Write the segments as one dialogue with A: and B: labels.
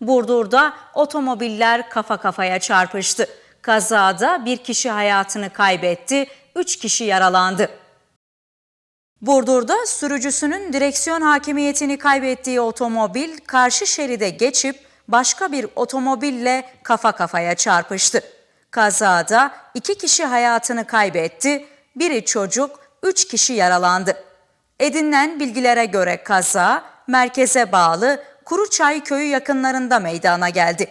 A: Burdur'da otomobiller kafa kafaya çarpıştı. Kazada bir kişi hayatını kaybetti, üç kişi yaralandı. Burdur'da sürücüsünün direksiyon hakimiyetini kaybettiği otomobil karşı şeride geçip başka bir otomobille kafa kafaya çarpıştı. Kazada iki kişi hayatını kaybetti, biri çocuk, üç kişi yaralandı. Edinilen bilgilere göre kaza merkeze bağlı Kuruçay köyü yakınlarında meydana geldi.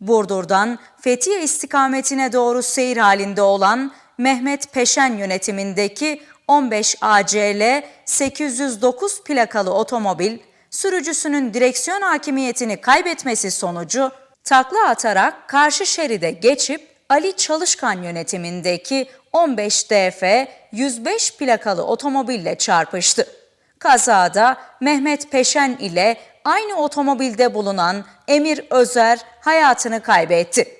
A: Burdur'dan Fethiye istikametine doğru seyir halinde olan Mehmet Peşen yönetimindeki 15 ACL 809 plakalı otomobil sürücüsünün direksiyon hakimiyetini kaybetmesi sonucu takla atarak karşı şeride geçip Ali Çalışkan yönetimindeki 15 DF 105 plakalı otomobille çarpıştı. Kazada Mehmet Peşen ile aynı otomobilde bulunan Emir Özer hayatını kaybetti.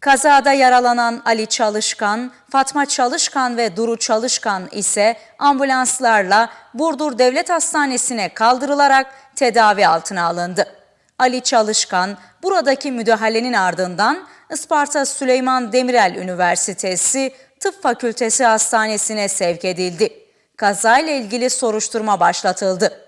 A: Kazada yaralanan Ali Çalışkan, Fatma Çalışkan ve Duru Çalışkan ise ambulanslarla Burdur Devlet Hastanesi'ne kaldırılarak tedavi altına alındı. Ali Çalışkan buradaki müdahalenin ardından Isparta Süleyman Demirel Üniversitesi Tıp Fakültesi Hastanesi'ne sevk edildi. Kazayla ilgili soruşturma başlatıldı.